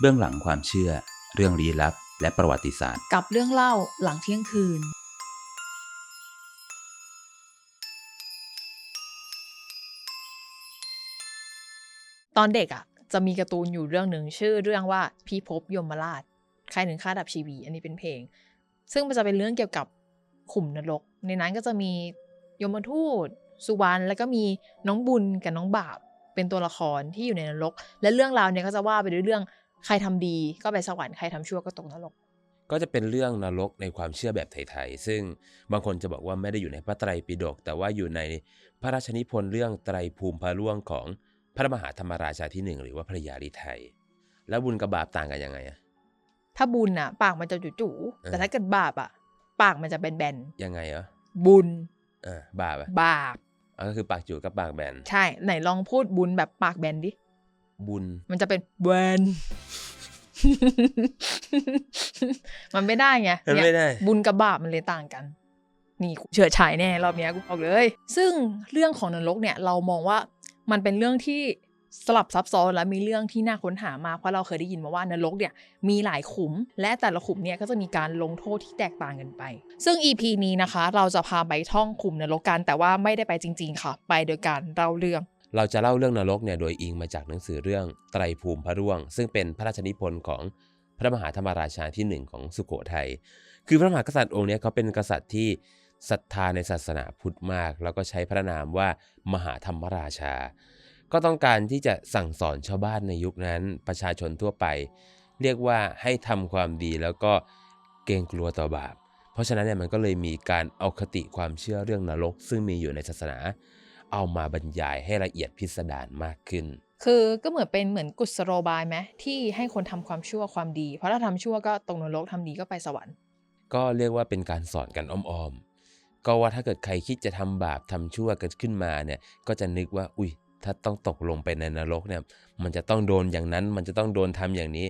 เบื้องหลังความเชื่อ เรื่องลี้ลับ และประวัติศาสตร์ กับเรื่องเล่าหลังเที่ยงคืน ตอนเด็กอะ่ะ จะมีการ์ตูนอยู่เรื่องหนึ่งชื่อเรื่องว่าพี่ภพยมราชใครถึงฆ่าดับชีวี อันนี้เป็นเพลง ซึ่งมันจะเป็นเรื่องเกี่ยวกับขุมนรก ในนั้นก็จะมียมทูตสุวรรณแล้วก็มีน้องบุญกับน้องบาปเป็นตัวละครที่อยู่ในนรก และเรื่องราวเนี่ยก็จะว่าไปด้วยเรื่อง ใครทำดีก็ไปสวรรค์ใครทำชั่วก็ตกนรก ก็จะเป็นเรื่องนรกในความเชื่อแบบไทยๆซึ่งบางคนจะบอกว่าไม่ได้อยู่ในพระไตรปิฎกแต่ว่าอยู่ในพระราชนิพนธ์เรื่องไตรภูมิพระร่วงของพระมหาธรรมราชาที่หนึ่งหรือว่าพระยาลิไทย แล้วบุญกับบาปต่างกันยังไงอะถ้าบุญอะปากมันจะจู่ๆเออแต่ถ้าเกิดบาปอะปากมันจะแบนยังไงเหรอๆบุญเออบาปอะบาปอ๋อก็คือปากจูกับปากแบน ใช่ไหนลองพูดบุญแบบปากแบนดิ บุญ มันจะเป็นแบนมันไม่ได้ไงมันเนี่ยไม่ได้ บุญกับบาปมันเลยต่างกัน นี่เฉื่อยฉายแน่รอบเนี้ยกูบอกเลย ซึ่งเรื่องของนรกเนี่ยเรามองว่ามันเป็นเรื่องที่สลับซับซ้อนและมีเรื่องที่น่าค้นหามากเพราะเราเคยได้ยินมาว่านรกเนี่ยมีหลายขุม และแต่ละขุมเนี่ยก็จะมีการลงโทษที่แตกต่างกันไป ซึ่ง EP นี้นะคะ เราจะพาไปท่องขุมนรกกันแต่ว่าไม่ได้ไปจริง ๆ ค่ะ ไปโดยการเล่าเรื่อง เราจะเล่าเรื่องนรกเนี่ยโดยอิงมาจากหนังสือเรื่องไตรภูมิพระร่วง ซึ่งเป็นพระราชนิพนธ์ของพระมหาธรรมราชาที่หนึ่งของสุโขทัย คือพระมหากษัตริย์องค์นี้เขาเป็นกษัตริย์ที่ศรัทธาในศาสนาพุทธมาก แล้วก็ใช้พระนามว่ามหาธรรมราชา ก็ต้องการที่จะสั่งสอนชาวบ้านในยุคนั้นประชาชนทั่วไป เรียกว่าให้ทำความดีแล้วก็เกรงกลัวต่อบาป เพราะฉะนั้นเนี่ยมันก็เลยมีการเอาคติความเชื่อเรื่องนรก ซึ่งมีอยู่ในศาสนา เอามาบรรยายให้ละเอียดพิสดารมากขึ้น คือก็เหมือนเป็นเหมือนกุศโลบายไหมที่ให้คนทำความชั่วความดี เพราะถ้าทำชั่วก็ตกนรกทำดีก็ไปสวรรค์ ก็เรียกว่าเป็นการสอนกันอ้อมๆก็ว่าถ้าเกิดใครคิดจะทำบาปทำชั่วเกิดขึ้นมาเนี่ยก็จะนึกว่า อุ้ยถ้าต้องตกลงไปในนรกเนี่ย มันจะต้องโดนอย่างนั้น มันจะต้องโดนทำอย่างนี้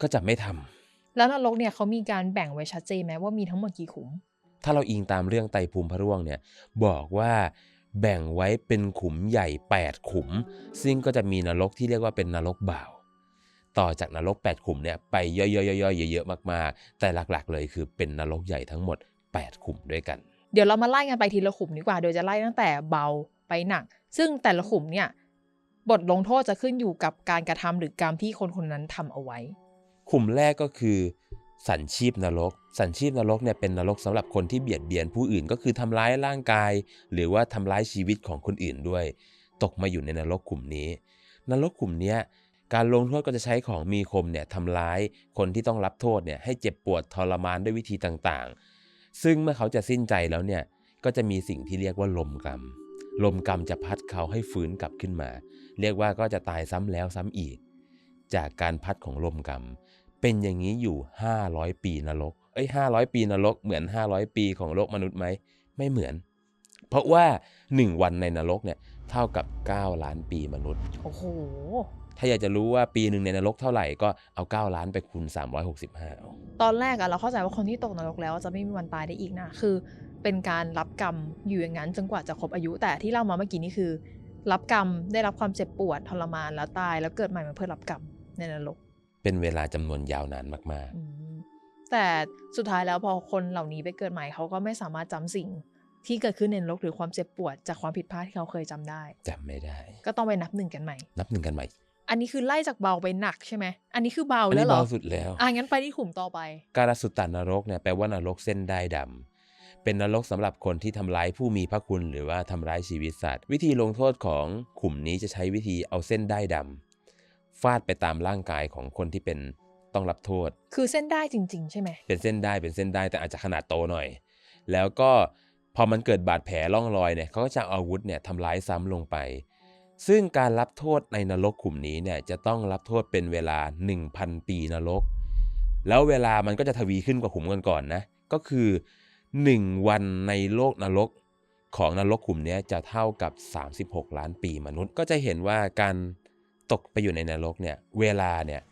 ก็จะไม่ทำแล้วนรกเนี่ยเขามีการแบ่งไว้ชัดเจนไหมว่ามีทั้งหมดกี่ขุม ถ้าเราอิงตามเรื่องไตรภูมิพระร่วงเนี่ย บอกว่า แบ่งไว้เป็นขุมใหญ่ 8 ขุม ซึ่งก็จะมีนรกที่เรียกว่าเป็นนรกบ่าว ต่อจากนรก 8 ขุมเนี่ยไปย่อยๆๆๆเยอะๆมากๆ แต่หลักๆเลยคือเป็นนรกใหญ่ทั้งหมด 8 ขุมด้วยกัน เดี๋ยวเรามาไล่กันไปทีละขุมดีกว่า โดยจะไล่ตั้งแต่เบาไปหนัก ซึ่งแต่ละขุมเนี่ยบทลงโทษจะขึ้นอยู่กับการกระทำหรือกรรมที่คนคนนั้นทำเอาไว้ ขุมแรกก็คือ สันชีพนรก สันชีพนรกเนี่ยเป็นนรกสำหรับคนที่เบียดเบียนผู้อื่นก็คือทำร้ายร่างกาย หรือว่าทำร้ายชีวิตของคนอื่นด้วย ตกมาอยู่ในนรกขุมนี้ นรกขุมนี้การลงโทษก็จะใช้ของมีคมเนี่ยทำร้ายคนที่ต้องรับโทษเนี่ยให้เจ็บปวดทรมานด้วยวิธีต่างๆ ซึ่งเมื่อเขาจะสิ้นใจแล้วเนี่ยก็จะมีสิ่งที่เรียกว่าลมกรรม ลมกรรมจะพัดเขาให้ฟื้นกลับขึ้นมา เรียกว่าก็จะตายซ้ำแล้วซ้ำอีก จากการพัดของลมกรรม เป็นอย่างนี้อยู่ 500 ปีนรก เอ้ย500 ปีนรกเหมือน 500 ปีของโลกมนุษย์ไหม ไม่เหมือน เพราะว่า 1 วันในนรกเนี่ยเท่ากับ 9 ล้านปีมนุษย์ โอ้โห ถ้าอยากจะรู้ว่าปีหนึ่งในนรกเท่าไหร่ก็เอา 9 ล้านไปคูณ 365เอาตอนแรกอะเราเข้าใจว่าคนที่ตกนรกแล้วจะไม่มีวันตายได้อีกนะ คือ เป็นการรับกรรมอยู่อย่างนั้นจนกว่าจะครบอายุ แต่ที่เล่ามาเมื่อกี้นี่คือ รับกรรมได้รับความเจ็บปวดทรมานแล้วตายแล้วเกิดใหม่มาเพื่อรับกรรมในนรก เป็นเวลาจำนวนยาวนานมากอืมแต่สุดท้ายแล้วพอคนเหล่านี้ไปเกิดใหม่เขาก็ไม่สามารถจำสิ่งที่เกิดขึ้นในนรกหรือความเจ็บปวด จากความผิดพลาดที่เขาเคยจำได้ๆจำไม่ได้ ก็ต้องไปนับหนึ่งกันใหม่ นับหนึ่งกันใหม่ อันนี้คือไล่จากเบาไปหนักใช่ไหมอันนี้คือเบาอันแล้นี้วเหรอเบาสุดแล้วอะงั้นไปที่ขุมต่อไป การสุตตานรกเนี่ยแปลว่านรกเส้นได้ดำเป็นนรกสำหรับคนที่ทำร้ายผู้มีพระคุณหรือว่าทำร้ายชีวิตสัตว์ วิธีลงโทษของขุมนี้จะใช้วิธีเอาเส้นได้ดำ ฟาดไปตามร่างกายของคนที่เป็นต้องรับโทษ คือเส้นได้จริง ๆ ใช่ไหม เป็นเส้นได้เป็นเส้นได้แต่อาจจะขนาดโตหน่อย แล้วก็พอมันเกิดบาดแผลร่องรอยเนี่ยเขาก็จะเอาอาวุธเนี่ยทำร้ายซ้ำลงไป ซึ่งการรับโทษในนรกขุมนี้เนี่ยจะต้องรับโทษเป็นเวลา 1,000 ปีนรก แล้วเวลามันก็จะทวีขึ้นกว่าขุมก่อนๆนะก็คือ 1 วันในโลกนรกของนรกขุมเนี้ยจะเท่ากับ 36 ล้านปีมนุษย์ ก็จะเห็นว่าการ ตกไปอยู่ในนรกเนี่ยเวลาเนี่ย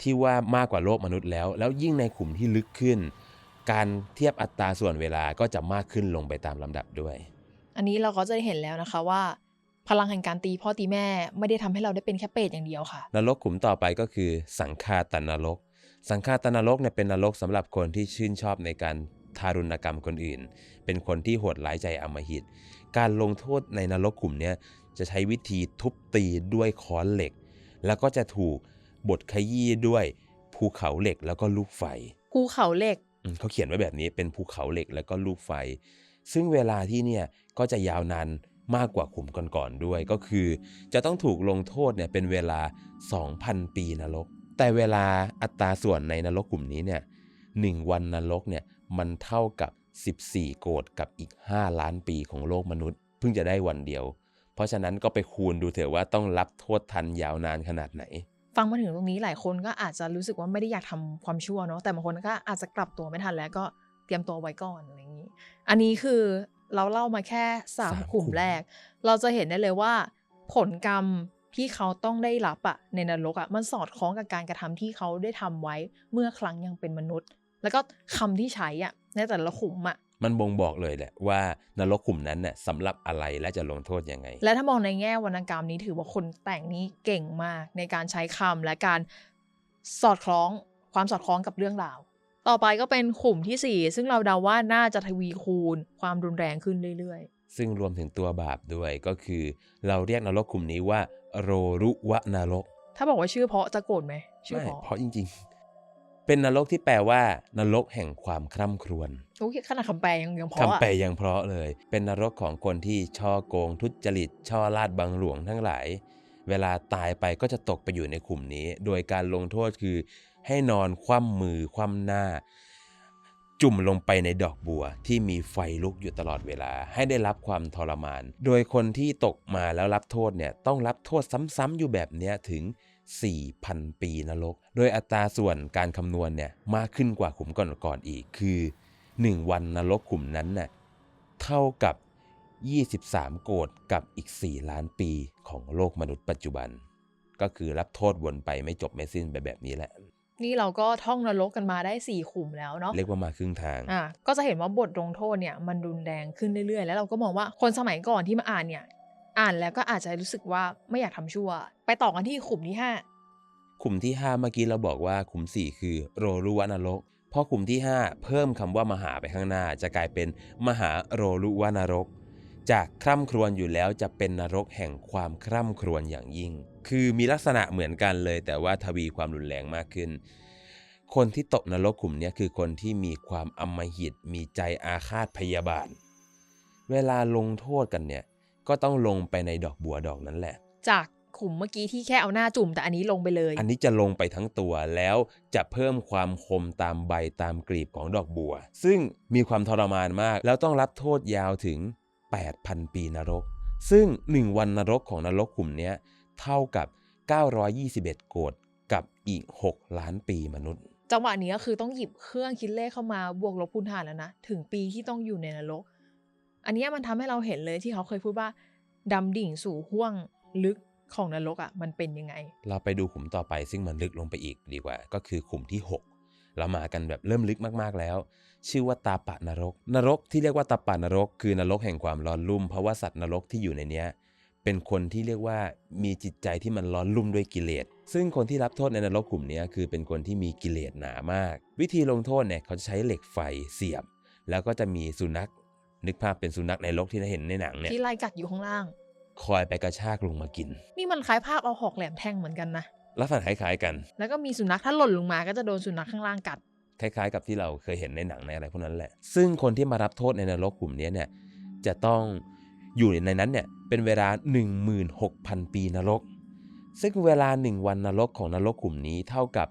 ที่ว่ามากกว่าโลกมนุษย์แล้ว แล้วยิ่งในขุมที่ลึกขึ้น การเทียบอัตราส่วนเวลาก็จะมากขึ้นลงไปตามลำดับด้วย อันนี้เราก็จะได้เห็นแล้วนะคะว่า พลังแห่งการตีพ่อตีแม่ไม่ได้ทำให้เราได้เป็นแค่เปรตอย่างเดียวค่ะ นรกขุมต่อไปก็คือสังฆาตนรก สังฆาตนรกเนี่ยเป็นนรกสำหรับคนที่ชื่นชอบในการทารุณกรรมคนอื่น เป็นคนที่โหดร้ายใจอำมหิต การลงโทษในนรกขุมเนี้ย จะใช้วิธีทุบตีด้วยค้อนเหล็ก แล้วก็จะถูกบดขยี้ด้วยภูเขาเหล็กแล้วก็ลูกไฟ ภูเขาเหล็กอืมเขาเขียนไว้แบบนี้เป็นภูเขาเหล็กแล้วก็ลูกไฟ ซึ่งเวลาที่เนี่ยก็จะยาวนานมากกว่าขุมก่อนๆด้วยก็คือ จะต้องถูกลงโทษเนี่ยเป็นเวลา 2,000 ปีนรก แต่เวลาอัตราส่วนในนรกกลุ่มนี้เนี่ยหนึ่งวันนรกเนี่ยมันเท่ากับ 14 โกดกับอีก 5 ล้านปีของโลกมนุษย์ เพิ่งจะได้วันเดียว เพราะฉะนั้นก็ไปคูณดูเถอะว่าต้องรับโทษทันยาวนานขนาดไหน ฟังมาถึงตรงนี้หลายคนก็อาจจะรู้สึกว่าไม่ได้อยากทำความชั่วเนาะแต่บางคนก็อาจจะกลับตัวไม่ทันแล้วก็เตรียมตัวไว้ก่อนอะไรอย่างนี้ อันนี้คือเราเล่ามาแค่สามสามกลุ่มกลุ่มแรก เราจะเห็นได้เลยว่า ผลกรรมที่เขาต้องได้รับอะในนรกอะมันสอดคล้องกับการกระทำที่เขาได้ทำไว้เมื่อครั้งยังเป็นมนุษย์ แล้วก็คำที่ใช้อะในแต่ละขุมอะ มันบ่งบอกเลยแหละว่านรกขุมนั้นน่ะสำหรับอะไรและจะลงโทษยังไง และถ้ามองในแง่วรรณกรรมนี้ถือว่าคนแต่งนี้เก่งมากในการใช้คำและการสอดคล้องความสอดคล้องกับเรื่องราว ต่อไปก็เป็นขุมที่ 4 ซึ่งเราเดาว่าน่าจะทวีคูณความรุนแรงขึ้นเรื่อยซึ่งรวมถึงตัวบาปด้วยก็คือ เราเรียกนรกกลุ่มนี้ว่า โรรุวะนรกๆถ้าบอกว่าชื่อเพราะจะโกรธไหมชื่อไม่เพราะเพราะจริง ๆ เป็นนรกที่แปลว่า นรกแห่งความคร่ำครวญ โอ้ยขนาดคำแปลยังยังเพราะคำแปลยังเพราะเลย เป็นนรกของคนที่ช่อโกงทุจริต ช่อลาดบังหลวงทั้งหลาย เวลาตายไปก็จะตกไปอยู่ในกลุ่มนี้ โดยการลงโทษคือ ให้นอนคว่ำมือคว่ำหน้า จุ่มลงไปในดอกบัวที่มีไฟลุกอยู่ตลอดเวลา ให้ได้รับความทรมาน โดยคนที่ตกมาแล้วรับโทษเนี่ยต้องรับโทษซ้ำๆอยู่แบบเนี้ยถึง4,000 ปีนรก โดยอัตราส่วนการคำนวณเนี่ยมากขึ้นกว่าขุมก่อนๆอีก คือ 1 วันนรกขุมนั้นน่ะเท่ากับ 23 โกดกับอีก 4 ล้านปีของโลกมนุษย์ปัจจุบัน ก็คือรับโทษวนไปไม่จบไม่สิ้นไปแบบนี้แหละ นี่เราก็ท่องนรกกันมาได้สี่ขุมแล้วเนาะเรียกว่ามาครึ่งทางอะก็จะเห็นว่าบทลงโทษเนี่ยมันรุนแรงขึ้นเรื่อยๆ แล้วเราก็มองว่าคนสมัยก่อนที่มาอ่านเนี่ยอ่านแล้วก็อาจจะรู้สึกว่าไม่อยากทำชั่ว ไปต่อกันที่ขุมที่ห้าขุมที่ 5 เมื่อกี้เราบอกว่าขุม 4 คือโรรุวะนรก พอขุมที่ 5 เพิ่มคำว่ามหาไปข้างหน้า จะกลายเป็นมหาโรรุวะนรก จากคร่ำครวญอยู่แล้วจะเป็นนรกแห่งความคร่ำครวญอย่างยิ่ง คือมีลักษณะเหมือนกันเลย แต่ว่าทวีความรุนแรงมากขึ้น คนที่ตกนรกขุมนี้คือคนที่มีความอำมหิต มีใจอาฆาตพยาบาท เวลาลงโทษกันเนี่ยก็ต้องลงไปในดอกบัวดอกนั้นแหละ จาก ขุมเมื่อกี้ที่แค่เอาหน้าจุ่มแต่อันนี้ลงไปเลย อันนี้จะลงไปทั้งตัวแล้วจะเพิ่มความคมตามใบตามกลีบของดอกบัว ซึ่งมีความทรมานมาก แล้วต้องรับโทษยาวถึง 8,000 ปีนรก ซึ่ง 1 วันนรกของนรกกลุ่มเนี้ยเท่ากับ 921 โกดกับอีก 6 ล้านปีมนุษย์จังหวะนี้ก็คือต้องหยิบเครื่องคิดเลขเข้ามาบวกลบคูณหารแล้วนะ ถึงปีที่ต้องอยู่ในนรก อันเนี้ยมันทำให้เราเห็นเลยที่เขาเคยพูดว่าดำดิ่งสู่ห้วงลึก ของนรกอะ่ะมันเป็นยังไง เราไปดูขุมต่อไปซึ่งมันลึกลงไปอีกดีกว่า ก็คือขุมที่ 6 เรามากันแบบเริ่มลึกมากๆแล้ว ชื่อว่าตาปะนรก นรกที่เรียกว่าตาปะนรก คือนรกแห่งความร้อนรุ่ม เพราะว่าสัตว์นรกที่อยู่ในเนี้ยเป็นคนที่เรียกว่ามีจิตใจที่มันร้อนรุ่มด้วยกิเลส ซึ่งคนที่รับโทษในนรกกลุ่มเนี้ยคือเป็นคนที่มีกิเลสหนามาก วิธีลงโทษเนี่ยเขาจะใช้เหล็กไฟเสียบ แล้วก็จะมีสุนัขนึกภาพเป็นสุนัขในรกที่เราเห็นในหนังเนี่ยที่ไล่กัดอยู่ข้างล่าง คอยไปกระชากลงมากิน นี่มันคล้ายภาพเอาหอกแหลมแทงเหมือนกันนะ ลักษณะคล้ายๆกัน แล้วก็มีสุนัขถ้าหล่นลงมาก็จะโดนสุนัขข้างล่างกัด คล้ายๆ กับที่เราเคยเห็นในหนังในอะไรพวกนั้นแหละ ซึ่งคนที่มารับโทษในนรกกลุ่มนี้เนี่ยจะต้องอยู่ในนั้นเนี่ยเป็นเวลา 16,000 ปีนรก ซึ่งเวลา 1 วันนรกของนรกกลุ่มนี้เท่ากับ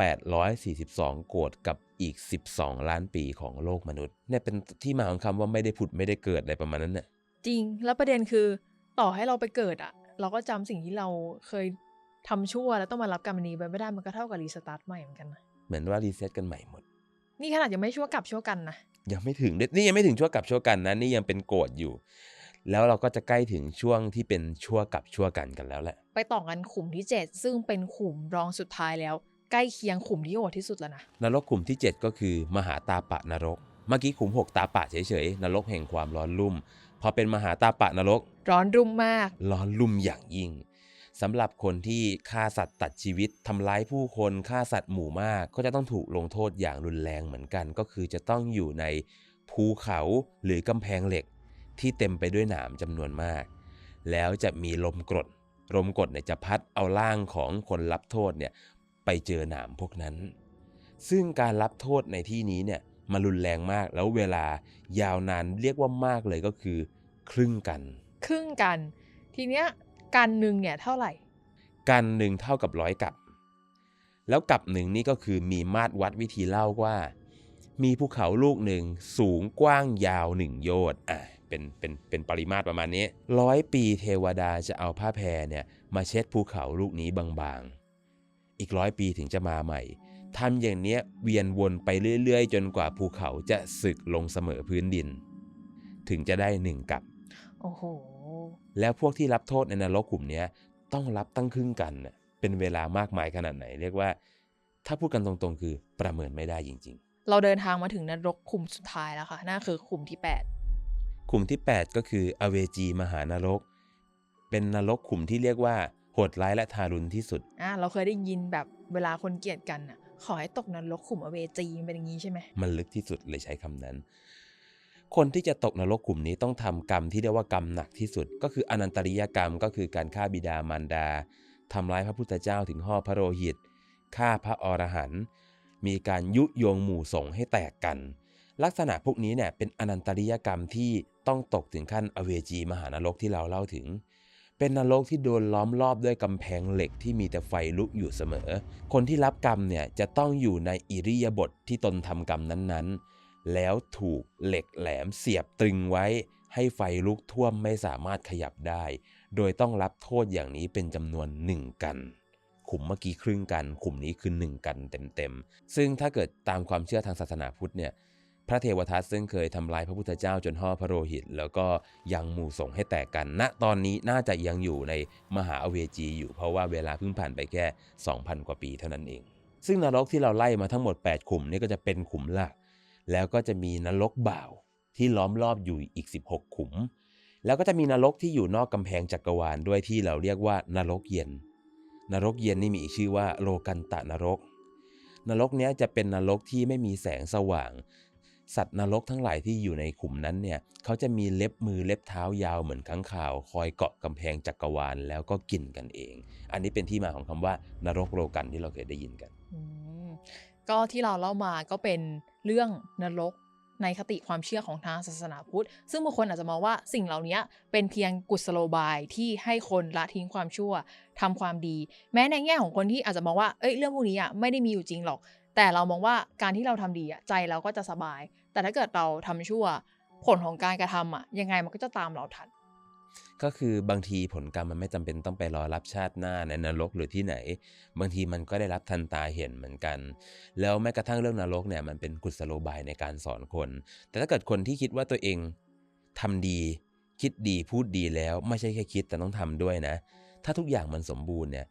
1,842 โกดกับอีก 12 ล้านปีของโลกมนุษย์เนี่ยเป็นที่มาของคำว่าไม่ได้ผุดไม่ได้เกิดอะไรประมาณนั้นเนี่ยจริง แล้วประเด็นคือ ต่อให้เราไปเกิดอะเราก็จำสิ่งที่เราเคยทำชั่วแล้วต้องมารับกรรมนี้ไปไม่ได้มันก็เท่ากับรีสตาร์ทใหม่เหมือนกันนะเหมือนว่ารีเซ็ตกันใหม่หมด นี่ขนาดยังไม่ชั่วกลับชั่วกันนะยังไม่ถึงนี่ยังไม่ถึงชั่วกับชั่วกันนะนี่ยังเป็นโกรธอยู่ แล้วเราก็จะใกล้ถึงช่วงที่เป็นชั่วกับชั่วกันกันแล้วแหละ ไปต่อกันขุมที่ 7 ซึ่งเป็นขุมรองสุดท้ายแล้ว ใกล้เคียงขุมที่โหดที่สุดแล้วนะนรกกลุ่มที่ 7 ก็คือ มหาตาปะนรก เมื่อกี้ขุม 6 ตาปะเฉยๆนรกแห่งความร้อนรุ่ม พอเป็นมหาตาปะนรก ร้อนรุ่มมาก ร้อนลุ่มอย่างยิ่งสำหรับคนที่ฆ่าสัตว์ตัดชีวิตทำร้ายผู้คนฆ่าสัตว์หมู่มาก ก็จะต้องถูกลงโทษอย่างรุนแรงเหมือนกัน ก็คือจะต้องอยู่ในภูเขาหรือกำแพงเหล็ก ที่เต็มไปด้วยหนามจำนวนมาก แล้วจะมีลมกรดลมกรดเนี่ยจะพัดเอาร่างของคนรับโทษเนี่ยไปเจอหนามพวกนั้น ซึ่งการรับโทษในที่นี้เนี่ย มันรุนแรงมาก แล้วเวลายาวนานเรียกว่ามากเลยก็คือ ครึ่งกัน ครึ่งกัน ทีเนี้ยกันหนึ่งเนี่ยเท่าไหร่ กันหนึ่งเท่ากับร้อยกับ แล้วกับหนึ่งนี่ก็คือมีมาตรวัดวิธีเล่าว่า มีภูเขาลูกหนึ่งสูงกว้างยาวหนึ่งโยชน์อะเป็นเป็นเป็นปริมาตรประมาณนี้ร้อยปีเทวดาจะเอาผ้าแพรเนี่ยมาเช็ดภูเขาลูกนี้บางๆ อีกร้อยปีถึงจะมาใหม่ ทำอย่างเนี้ยเวียนวนไปเรื่อยๆ จนกว่าภูเขาจะสึกลงเสมอพื้นดิน ถึงจะได้หนึ่งกับ โอ้โห แล้วพวกที่รับโทษในนรกกลุ่มเนี้ยต้องรับตั้งครึ่งกันน่ะเป็นเวลามากมายขนาดไหน เรียกว่า ถ้าพูดกันตรงๆ คือประเมินไม่ได้จริงเราเดินทางมาถึงนรกขุมสุดท้ายแล้วค่ะ นั่นคือขุมที่ๆกลุ่มที่ 8 ก็คืออเวจีมหานรก เป็นนรกกลุ่มที่เรียกว่าโหดร้ายและทารุณที่สุด8อะเราเคยได้ยินแบบเวลาคนเกลียดกันอะ ขอให้ตกนรกขุมอเวจีเป็นอย่างนี้ใช่ไหมมันลึกที่สุดเลยใช้คำนั้น คนที่จะตกนรกกลุ่มนี้ต้องทำกรรมที่เรียกว่ากรรมหนักที่สุด ก็คืออนันตริยกรรมก็คือการฆ่าบิดามารดาทำร้ายพระพุทธเจ้าถึงห่อพระโลหิตฆ่าพระอรหันต์มีการยุยงหมู่สงฆ์ให้แตกกัน ลักษณะพวกนี้เนี่ยเป็นอนันตริยกรรมที่ต้องตกถึงขั้นอเวจีมหานรกที่เราเล่าถึง เป็นนรกที่โดนล้อมรอบด้วยกำแพงเหล็กที่มีแต่ไฟลุกอยู่เสมอ คนที่รับกรรมเนี่ยจะต้องอยู่ในอิริยาบถทที่ตนทำกรรมนั้นๆ แล้วถูกเหล็กแหลมเสียบตรึงไว้ ให้ไฟลุกท่วมไม่สามารถขยับได้ โดยต้องรับโทษอย่างนี้เป็นจำนวนหนึ่งกันขุมเมื่อกี้ครึ่งกัน ขุมนี้คือหนึ่งกันเต็มๆ ซึ่งถ้าเกิดตามความเชื่อทางศาสนาพุทธเนี่ย พระเทวทัตซึ่งเคยทำลายพระพุทธเจ้าจนห่อพระโลหิต แล้วก็ยังหมู่สงให้แตกกันณตอนนี้น่าจะยังอยู่ในมหาอเวจีอยู่เพราะว่าเวลาเพิ่งผ่านไปแค่ 2,000 กว่าปีเท่านั้นเอง ซึ่งนรกที่เราไล่มาทั้งหมด 8 ขุมนี่ก็จะเป็นขุมหลัก แล้วก็จะมีนรกบ่าวที่ล้อมรอบอยู่อีก 16 ขุม แล้วก็จะมีนรกที่อยู่นอกกำแพงจักรวาลด้วยที่เราเรียกว่านรกเย็น นรกเย็นนี่มีอีกชื่อว่าโลกันตะนรก นรกนี้จะเป็นนรกที่ไม่มีแสงสว่าง สัตว์นรกทั้งหลายที่อยู่ในขุมนั้นเนี่ยเขาจะมีเล็บมือเล็บเท้ายาวเหมือนข้างข่าว คอยเกาะกำแพงจักรวาลแล้วก็กินกันเอง อันนี้เป็นที่มาของคำว่านรกโลกันที่เราเคยได้ยินกันก็ที่เราเล่ามาก็เป็นเรื่องนรกในคติความเชื่อของทางศาสนาพุทธ ซึ่งบางคนอาจจะมองว่าสิ่งเหล่านี้เป็นเพียงกุศโลบายที่ให้คนละทิ้งความชั่วทำความดี แม้ในแง่ของคนที่อาจจะมองว่า เอ้ยเรื่องพวกนี้อะไม่ได้มีอยู่จริงหรอก แต่เรามองว่าการที่เราทำดีอะใจเราก็จะสบาย แต่ถ้าเกิดเราทำชั่วผลของการกระทำอะยังไงมันก็จะตามเราทัน ก็คือบางทีผลกรรมมันไม่จำเป็นต้องไปรอรับชาติหน้าในนรกหรือที่ไหน บางทีมันก็ได้รับทันตาเห็นเหมือนกัน แล้วแม้กระทั่งเรื่องนรกเนี่ยมันเป็นกุศโลบายในการสอนคน แต่ถ้าเกิดคนที่คิดว่าตัวเองทำดีคิดดีพูดดีแล้วไม่ใช่แค่คิดแต่ต้องทำด้วยนะ ถ้าทุกอย่างมันสมบูรณ์เนี่ย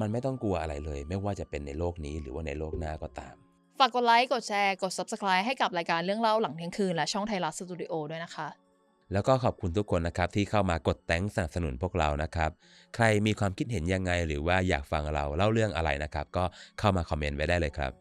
มันไม่ต้องกลัวอะไรเลย ไม่ว่าจะเป็นในโลกนี้หรือว่าในโลกหน้าก็ตาม ฝากกดไลค์ กดแชร์ กด Subscribe ให้กับรายการเรื่องเล่าหลังเที่ยงคืน และช่องไทยรัฐสตูดิโอด้วยนะคะ แล้วก็ขอบคุณทุกคนนะครับที่เข้ามากดแต้งสนับสนุนพวกเรานะครับ ใครมีความคิดเห็นยังไงหรือว่าอยากฟังเราเล่าเรื่องอะไรนะครับ ก็เข้ามาคอมเมนต์ไว้ได้เลยครับ